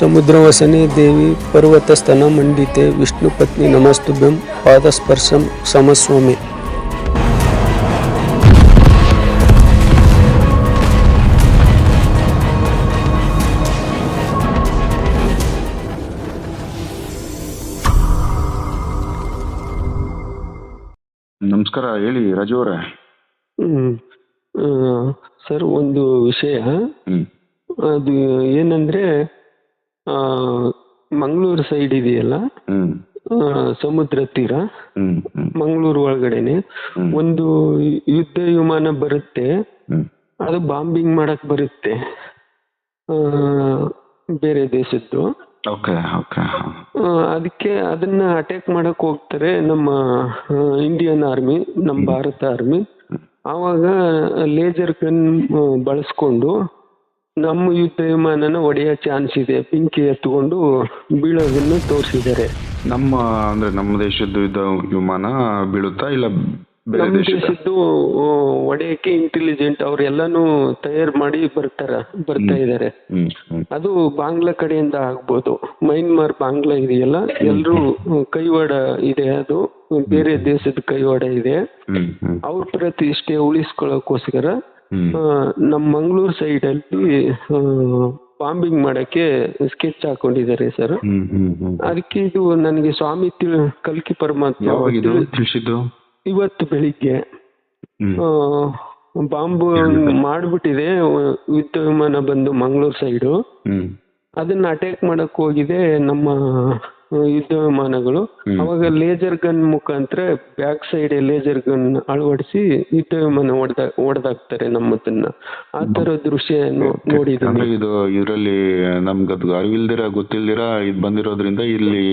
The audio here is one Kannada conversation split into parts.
ಸಮುದ್ರವಸನೆ ದೇವಿ ಪರ್ವತಸ್ತನ ಮಂಡಿತೆ ವಿಷ್ಣು ಪತ್ನಿ ನಮಸ್ತುಭ್ಯಂ ಪಾದಸ್ಪರ್ಶಂ ಸಮಸ್ವಾಮಿ. ನಮಸ್ಕಾರ ಹೇಳಿ ರಾಜು ಅವರೇ. ಸರ್ ಒಂದು ವಿಷಯ. ಅದು ಏನಂದ್ರೆ ಮಂಗಳೂರು ಸೈಡ್ ಇದೆಯಲ್ಲ? ಸಮುದ್ರ ತೀರ ಮಂಗಳೂರು ಒಳಗಡೆನೆ. ಒಂದು ಯುದ್ಧ ವಿಮಾನ ಬರುತ್ತೆ. ಅದು ಬಾಂಬಿಂಗ್ ಮಾಡಕ್ ಬರುತ್ತೆ. ಆ, ಬೇರೆ ದೇಶದ್ದು. ಅದಕ್ಕೆ ಅದನ್ನ ಅಟ್ಯಾಕ್ ಮಾಡಕ್ ಹೋಗ್ತಾರೆ ನಮ್ಮ ಇಂಡಿಯನ್ ಆರ್ಮಿ ನಮ್ಮ ಭಾರತ ಆರ್ಮಿ ಆವಾಗ ಲೇಸರ್ ಗನ್ ಬಳಸ್ಕೊಂಡು ನಮ್ಮ ಯುದ್ಧ ವಿಮಾನನ ಒಡೆಯೋ ಚಾನ್ಸ್ ಇದೆ. ಬೆಂಕಿ ಎತ್ಕೊಂಡು ಬೀಳೋದನ್ನು ತೋರಿಸಿದ್ದಾರೆ. ನಮ್ಮ ಅಂದ್ರೆ ನಮ್ಮ ದೇಶದ ಯುದ್ಧ ವಿಮಾನ ಬೀಳುತ್ತಾ ಇಲ್ಲ ಬೇರೆ ನಮ್ಮ ದೇಶದ ದೇಶದ್ದು ಆ, ಹೊಡೆಯಕ್ಕೆ ಇಂಟೆಲಿಜೆಂಟ್ ಅವ್ರೆಲ್ಲಾನು ತಯಾರು ಮಾಡಿ ಬರ್ತಾರ ಬರ್ತಾ ಇದ್ದಾರೆ ಹ್ಮ್ ಹ್ಮ್. ಅದು ಬಾಂಗ್ಲಾ ಕಡೆಯಿಂದ ಆಗ್ಬೋದು. ಮೈನ್ಮಾರ್ ಬಾಂಗ್ಲಾ ಇದೆಯಲ್ಲ ಎಲ್ಲರೂ ಕೈವಾಡ ಇದೆ ಅದು ಬೇರೆ ದೇಶದ ಕೈವಾಡ ಇದೆ. ಹ್ಮ್ ಹ್ಮ್. ಅವ್ರ ಪ್ರತಿಷ್ಠೆ ಉಳಿಸ್ಕೊಳ್ಳೋಕೋಸ್ಕರ ನಮ್ಮ ಮಂಗಳೂರು ಸೈಡಲ್ಲಿ ಬಾಂಬಿಂಗ್ ಮಾಡಕ್ಕೆ ಸ್ಕೆಚ್ ಹಾಕೊಂಡಿದ್ದಾರೆ ಸರ್. ಅದಕ್ಕೆ ಇದು ನನಗೆ ಸ್ವಾಮಿ ಕಲ್ಕಿ ಪರಮಾತ್ಮ ತಿಳಿಸಿದ್ದು? ಇವತ್ತು ಬೆಳಿಗ್ಗೆ. ಬಾಂಬ್ ಮಾಡ್ಬಿಟ್ಟಿದೆ ಯುದ್ಧ ವಿಮಾನ ಬಂದು ಮಂಗಳೂರು ಸೈಡು ಅದನ್ನ ಅಟ್ಯಾಕ್ ಮಾಡಕ್ ಹೋಗಿದೆ ನಮ್ಮ ಯುದ್ಧ ವಿಮಾನಗಳು ಅವಾಗ ಲೇಜರ್ ಗನ್ ಮುಖಾಂತರ ಬ್ಯಾಕ್ ಸೈಡ್ ಲೇಜರ್ ಗನ್ ಅಳವಡಿಸಿ ಯುದ್ಧ ವಿಮಾನ ಹೊಡೆದ ಹೊಡೆದಾಕ್ತಾರೆ ನಮ್ಮದನ್ನ. ಆ ತರ ದೃಶ್ಯ ನೋ- ನೋಡಿದ್ದೀನಿ ಅಂದ್ರೆ ಇದು ಇದರಲ್ಲಿ ನಮ್ಗೆ ಅದು ಅರಿವಿಲ್ದಿರ ಗೊತ್ತಿಲ್ದಿರ ಇದ್ ಬಂದಿರೋದ್ರಿಂದ ಇಲ್ಲಿ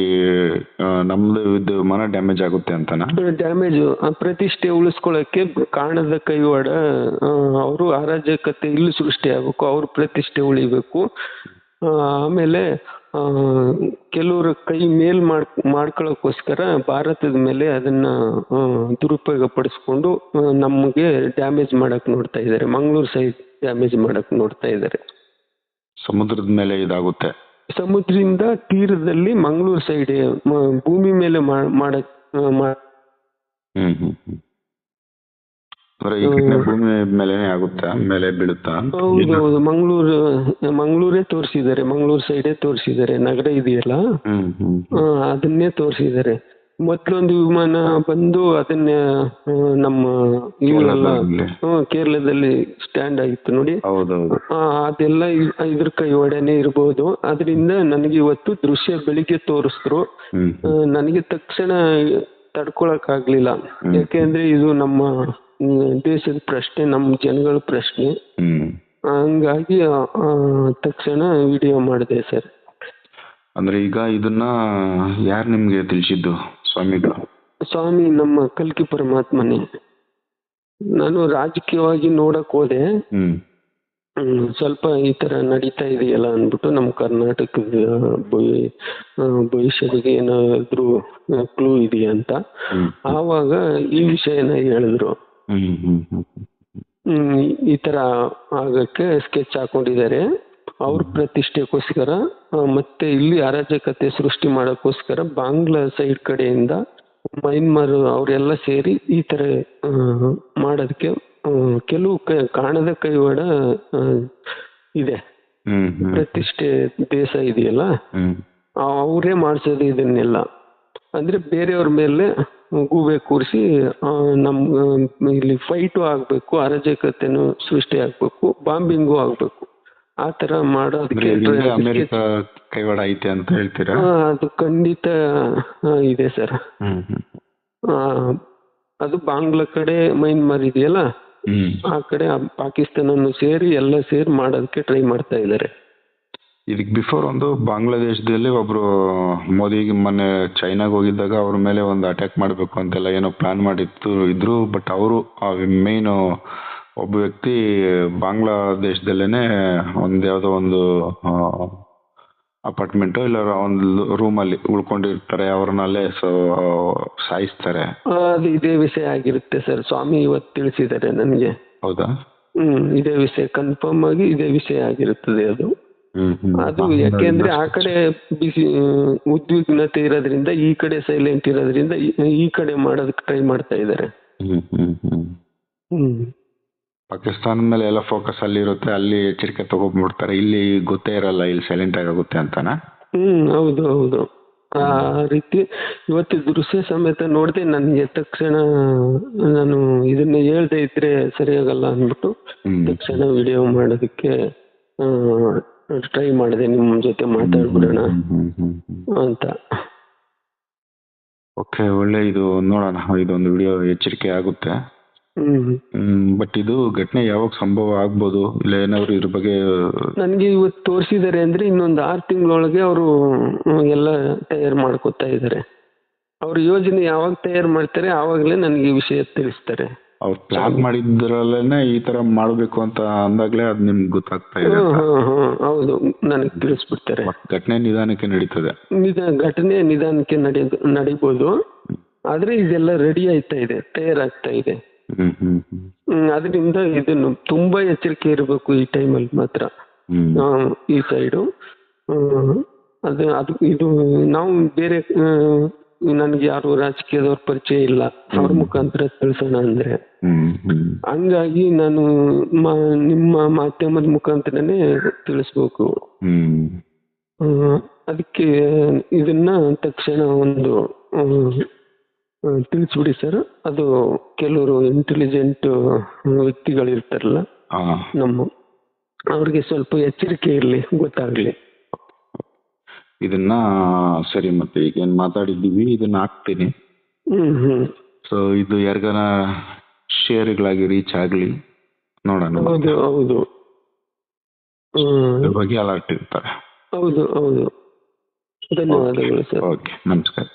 ನಮ್ದು ಯುದ್ಧ ವಿಮಾನ ಡ್ಯಾಮೇಜ್ ಆಗುತ್ತೆ ಅಂತನಾ? ಡ್ಯಾಮೇಜ್ ಪ್ರತಿಷ್ಠೆ ಉಳಿಸ್ಕೊಳ್ಳಕ್ಕೆ ಕಾಣದ ಕೈವಾಡ ಅವರು ಅರಾಜಕತೆ ಇಲ್ಲಿ ಸೃಷ್ಟಿ ಆಗ್ಬೇಕು ಅವ್ರ ಪ್ರತಿಷ್ಠೆ ಉಳಿಬೇಕು. ಆಮೇಲೆ ಕೆಲವರು ಕೈ ಮೇಲ್ ಮಾಡ್ ಮಾಡ್ಕೊಳ್ಳೋಕ್ಕೋಸ್ಕರ ಭಾರತದ ಮೇಲೆ ಅದನ್ನ ದುರುಪಯೋಗ ಪಡಿಸ್ಕೊಂಡು ನಮಗೆ ಡ್ಯಾಮೇಜ್ ಮಾಡಕ್ ನೋಡ್ತಾ ಇದ್ದಾರೆ. ಮಂಗಳೂರು ಸೈಡ್ ಡ್ಯಾಮೇಜ್ ಮಾಡಕ್ ನೋಡ್ತಾ ಇದ್ದಾರೆ. ಸಮುದ್ರದ ಮೇಲೆ ಇದಾಗುತ್ತೆ. ಸಮುದ್ರದಿಂದ ತೀರದಲ್ಲಿ ಮಂಗಳೂರು ಸೈಡ್ ಭೂಮಿ ಮೇಲೆ ಮಾ- ಮಾಡಕ್ ಆ, ಮಾ- ಹ್ಮ್ ಹ್ಮ್ ಹ್ಮ್. ಅಂದ್ರೆ ಈ ಘಟನೆ ಭೂಮಿ ಮೇಲೆನೆ ಆಗುತ್ತಾ? ಮೇಲೆ ಬೀಳುತ್ತಾ? ಹೌದು ಹೌದು. ಮಂಗಳೂರು ಮಂಗಳೂರೇ ತೋರಿಸಿದ್ದಾರೆ. ಮಂಗಳೂರು ಸೈಡೇ ತೋರಿಸಿದ್ದಾರೆ. ನಗರ ಇದೆಯಲ್ಲ? ಹ್ಮ್ ಹ್ಮ್ ಆ, ಅದನ್ನೇ ತೋರಿಸಿದ್ದಾರೆ. ಮೊದ್ಲೊಂದು ವಿಮಾನ ಬಂದು ಅದನ್ನ ಆ, ನಮ್ಮ ಇವರೆಲ್ಲ ಕೇರಳದಲ್ಲಿ. ಹ್ಮ್, ಕೇರಳದಲ್ಲಿ ಸ್ಟ್ಯಾಂಡ್ ಆಗಿತ್ತು ನೋಡಿ. ಹೌದೌದು. ಆ, ಅದೆಲ್ಲ ಇ- ಕೈ ಒಡೆನೆ ಇರ್ಬೋದು. ಅದರಿಂದ ನನಗೆ ಇವತ್ತು ದೃಶ್ಯ ಬೆಳಿಗ್ಗೆ ತೋರಿಸಿದ್ರು. ಹ್ಮ್ ನನಗೆ ತಕ್ಷಣ ತಡ್ಕೊಳಕ್ ಆಗ್ಲಿಲ್ಲ ಯಾಕೆಂದ್ರೆ ಇದು ನಮ್ಮ ದೇಶದ ಪ್ರಶ್ನೆ ನಮ್ಮ ಜನಗಳ ಪ್ರಶ್ನೆ. ಹ್ಮ್. ಹಂಗಾಗಿ ಆ, ತಕ್ಷಣ ವಿಡಿಯೋ ಮಾಡಿದೆ ಸರ್. ಅಂದ್ರೆ ಈಗ ಇದನ್ನ ಯಾರು ನಿಮ್ಗೆ ತಿಳಿಸಿದ್ದು ಸ್ವಾಮಿಗಳು ಸ್ವಾಮಿ ನಮ್ಮ ಕಲ್ಕಿ ಪರಮಾತ್ಮನೇ. ನಾನು ರಾಜಕೀಯವಾಗಿ ನೋಡಕ್ ಹೋದೆ. ಹ್ಮ್. ಹ್ಮ್, ಸ್ವಲ್ಪ ಈ ತರ ನಡೀತಾ ಇದೆಯಲ್ಲ ಅಂದ್ಬಿಟ್ಟು ನಮ್ಮ ಕರ್ನಾಟಕದ ಭವಿ- ಆ, ಏನಾದ್ರು ಕ್ಲೂ ಇದೆಯಾ ಅಂತ. ಆವಾಗ ಈ ವಿಷಯನ ಹೇಳಿದ್ರು. ಈ ತರ ಆಗಕ್ಕೆ ಸ್ಕೆಚ್ ಹಾಕೊಂಡಿದ್ದಾರೆ. ಅವ್ರ ಪ್ರತಿಷ್ಠೆಗೋಸ್ಕರ ಮತ್ತೆ ಇಲ್ಲಿ ಅರಾಜಕತೆ ಸೃಷ್ಟಿ ಮಾಡೋಕ್ಕೋಸ್ಕರ ಬಾಂಗ್ಲಾ ಸೈಡ್ ಕಡೆಯಿಂದ ಮೈನ್ಮಾರ್ ಅವರೆಲ್ಲ ಸೇರಿ ಈ ತರ ಮಾಡೋದಕ್ಕೆ ಕೆಲವು ಕ- ಕಾಣದ ಕೈವಾಡ ಇದೆ. ಪ್ರತಿಷ್ಠೆ ದೇಶ ಇದೆಯಲ್ಲ ಅವರೇ ಮಾಡಿಸೋದು ಇದನ್ನೆಲ್ಲ. ಅಂದ್ರೆ ಬೇರೆಯವ್ರ ಮೇಲೆ ಗೂಬೆ ಕೂರಿಸಿ ನಮ್ ಇಲ್ಲಿ ಫೈಟು ಆಗಬೇಕು ಅರಾಜಕತೆನೂ ಸೃಷ್ಟಿ ಆಗಬೇಕು ಬಾಂಬಿಂಗು ಆಗಬೇಕು. ಆ ತರ ಮಾಡೋದಕ್ಕೆ ಅಮೆರಿಕ ಕೈವಾಡ ಐತೆ ಅಂತ ಹೇಳ್ತೀರಾ? ಅದು ಖಂಡಿತ ಇದೆ ಸರ್. ಅದು ಬಾಂಗ್ಲಾ ಕಡೆ ಮೈನ್ಮಾರ್ ಇದೆಯಲ್ಲ? ಆ ಕಡೆ ಪಾಕಿಸ್ತಾನನು ಸೇರಿ ಎಲ್ಲ ಸೇರಿ ಮಾಡೋದಕ್ಕೆ ಟ್ರೈ ಮಾಡ್ತಾ ಇದ್ದಾರೆ. ಇದಕ್ ಬಿಫೋರ್ ಒಂದು ಬಾಂಗ್ಲಾದೇಶದಲ್ಲಿ ಒಬ್ಬರು ಮೋದಿಗೆ ಮೊನ್ನೆ ಚೈನಾಗೆ ಹೋಗಿದ್ದಾಗ ಅವ್ರ ಮೇಲೆ ಒಂದು ಅಟ್ಯಾಕ್ ಮಾಡಬೇಕು ಅಂತೆಲ್ಲ ಏನೋ ಪ್ಲಾನ್ ಮಾಡಿತ್ತು ಇದ್ರು ಬಟ್ ಅವರು ಮೇನ್ ಒಬ್ಬ ವ್ಯಕ್ತಿ ಬಾಂಗ್ಲಾದೇಶದಲ್ಲೇನೆ ಒಂದು ಯಾವುದೋ ಒಂದು ಅಪಾರ್ಟ್ಮೆಂಟ್ ಇಲ್ಲ ಒಂದು ರೂಮಲ್ಲಿ ಉಳ್ಕೊಂಡಿರ್ತಾರೆ ಅವ್ರನ್ನಲ್ಲೇ ಸೊ ಸಾಯಿಸ್ತಾರೆ. ಅದು ಇದೇ ವಿಷಯ ಆಗಿರುತ್ತೆ ಸರ್ ಸ್ವಾಮಿ ಇವತ್ತು ತಿಳಿಸಿದ್ದಾರೆ ನನಗೆ. ಹೌದಾ? ಹ್ಮ್ ಇದೇ ವಿಷಯ ಕನ್ಫರ್ಮ್ ಆಗಿ ಇದೇ ವಿಷಯ ಆಗಿರುತ್ತದೆ ಅದು. ಅದು ಯಾಕೆಂದ್ರೆ ಆ ಕಡೆ ಬಿಸಿ ಉದ್ವಿಗ್ನತೆ ಇರೋದ್ರಿಂದ ಈ ಕಡೆ ಸೈಲೆಂಟ್ ಇರೋದ್ರಿಂದ ಈ- ಕಡೆ ಮಾಡೋದಕ್ಕೆ ಟ್ರೈ ಮಾಡ್ತಾ ಇದ್ದಾರೆ. ಪಾಕಿಸ್ತಾನ ಮೇಲೆ ಎಲ್ಲ ಫೋಕಸ್ ಅಲ್ಲಿ ಇರುತ್ತೆ ಅಲ್ಲಿ ಎಚ್ಚರಿಕೆ ತಗೊಂಡ್ಬಿಡ್ತಾರೆ. ಇಲ್ಲಿ ಗೊತ್ತೇ ಇರಲ್ಲ ಇಲ್ಲಿ ಸೈಲೆಂಟ್ ಆಗುತ್ತೆ ಅಂತಾನ? ಹ್ಮ್ ಹೌದು ಹೌದು. ಆ ರೀತಿ ಇವತ್ತು ದೃಶ್ಯ ಸಮೇತ ನೋಡಿದೆ ನನಗೆ ತಕ್ಷಣ ನಾನು ಇದನ್ನ ಹೇಳ್ದೆ ಇದ್ರೆ ಸರಿಯಾಗಲ್ಲ ಅಂದ್ಬಿಟ್ಟು ತಕ್ಷಣ ವಿಡಿಯೋ ಮಾಡೋದಕ್ಕೆ ಟ್ರೈ ಮಾಡಿದೆ ನಿಮ್ಮ ಜೊತೆ ಮಾತಾಡ್ಬಿಡೋಣ ಅಂತ. ಓಕೆ ಒಳ್ಳೆ ಇದು ನೋಡೋಣ ಇದೊಂದು ವಿಡಿಯೋ ಎಚ್ಚರಿಕೆ ಆಗುತ್ತೆ. ಹ್ಮ್ ಬಟ್ ಇದು ಘಟನೆ ಯಾವಾಗ ಸಂಭವ ಆಗ್ಬೋದು? ಇಲ್ಲ ಏನಾದ್ರು ಇದ್ರ ಬಗ್ಗೆ ನನಗೆ ಇವತ್ತು ತೋರಿಸಿದ್ದಾರೆ ಅಂದ್ರೆ ಇನ್ನೊಂದು ಆರು ತಿಂಗಳೊಳಗೆ ಅವರು ಎಲ್ಲ ತಯಾರು ಮಾಡ್ಕೋತಾ ಇದ್ದಾರೆ ಅವ್ರ ಯೋಜನೆ ಯಾವಾಗ ತಯಾರು ಮಾಡ್ತಾರೆ ಆವಾಗಲೇ ನನಗೆ ಈ ವಿಷಯ ತಿಳಿಸ್ತಾರೆ. ಅವ್ರು ಪ್ಲಾನ್ ಮಾಡಿದ್ರಲ್ಲೇನೆ ಈ ತರ ಮಾಡ್ಬೇಕು ಅಂತ ಅಂದಾಗ್ಲೇ ಅದು ನಿಮ್ಗೆ ಗೊತ್ತಾಗ್ತಾ ಇದೆ ಅಂತ. ಹೌದು ನನಗೆ ತಿಳಿಸ್ಬಿಡ್ತಾರೆ. ಘಟನೆ ನಿಧಾನಕ್ಕೆ ನಡೀತದೆ. ನಿಧ ಘಟನೆ ನಿಧಾನಕ್ಕೆ ನಡಿ ನಡಿಬೋದು. ಆದ್ರೆ ಇದೆಲ್ಲ ರೆಡಿ ಆಯ್ತಾ ಇದೆ ತಯಾರಾಗ್ತಾ ಇದೆ. ಹ್ಮ್ ಹ್ಮ್ ಹ್ಮ್. ಹ್ಮ್, ಅದರಿಂದ ಇದನ್ನು ತುಂಬಾ ಎಚ್ಚರಿಕೆ ಇರಬೇಕು ಈ ಟೈಮಲ್ಲಿ ಮಾತ್ರ. ಹ್ಮ್. ಆ, ಈ ಸೈಡು ಅದು ಅದು ಇದು ನಾವು ಬೇರೆ ನನಗೆ ಯಾರು ರಾಜಕೀಯದವ್ರ ಪರಿಚಯ ಇಲ್ಲ. ಅವ್ರ ಮುಖಾಂತರ ತಿಳಿಸೋಣ ಅಂದ್ರೆ. ಹಂಗಾಗಿ ನಾನು ನಿಮ್ಮ ಮಾಧ್ಯಮದ ಮುಖಾಂತರನೇ ತಿಳಿಸ್ಬೇಕು. ಹ್ಮ್. ಅದಕ್ಕೆ ಇದನ್ನ ತಕ್ಷಣ ಒಂದು ತಿಳಿಸ್ಬಿಡಿ ಸರ್. ಅದು ಕೆಲವರು ಇಂಟೆಲಿಜೆಂಟ್ ವ್ಯಕ್ತಿಗಳಿರ್ತಾರಲ್ಲ ಇರ್ತಾರಲ್ಲ ನಮ್ಮ ಅವ್ರಿಗೆ ಸ್ವಲ್ಪ ಎಚ್ಚರಿಕೆ ಇರಲಿ ಗೊತ್ತಾಗ್ಲಿ. ಇದನ್ನ ಸರಿ ಮತ್ತೆ ಈಗ ಏನ್ ಮಾತಾಡಿದ್ದೀವಿ? ಇದನ್ನ ಹಾಕ್ತೀನಿ. ಸೊ ಇದು ಯಾರಿಗಾನ ಶೇರ್ಗಳಾಗಿ ರೀಚ್ ಆಗ್ಲಿ? ನೋಡೋಣ ಹೌದು ಹೌದು. ಇದ್ರ ಬಗ್ಗೆ ಅಲರ್ಟ್ ಇರ್ತಾರೆ. ಹೌದು ಹೌದು. ಧನ್ಯವಾದಗಳು ಸರ್. ಓಕೆ ನಮಸ್ಕಾರ.